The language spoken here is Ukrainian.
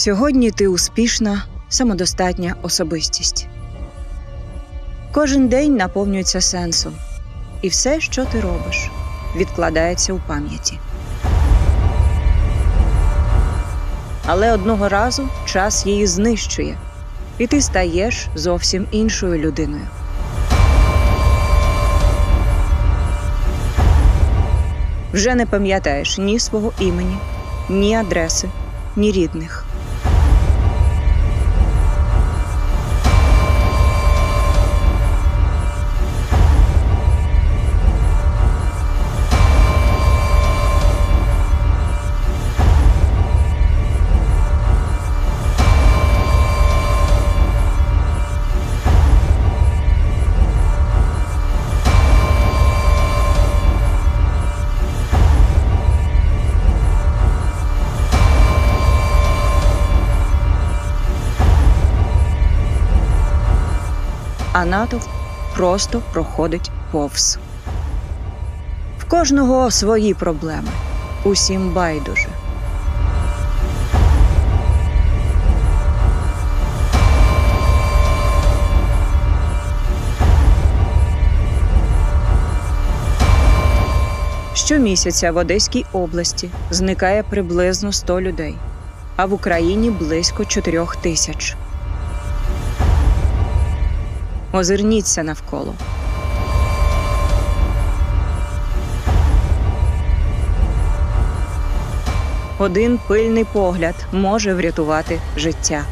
Сьогодні ти успішна, самодостатня особистість. Кожен день наповнюється сенсом, і все, що ти робиш, відкладається у пам'яті. Але одного разу час її знищує, і ти стаєш зовсім іншою людиною. Вже не пам'ятаєш ні свого імені, ні адреси, ні рідних. А натовп просто проходить повз. В кожного свої проблеми, усім байдуже. Щомісяця в Одеській області зникає приблизно 100 людей, а в Україні близько 4 тисяч. Озирніться навколо. Один пильний погляд може врятувати життя.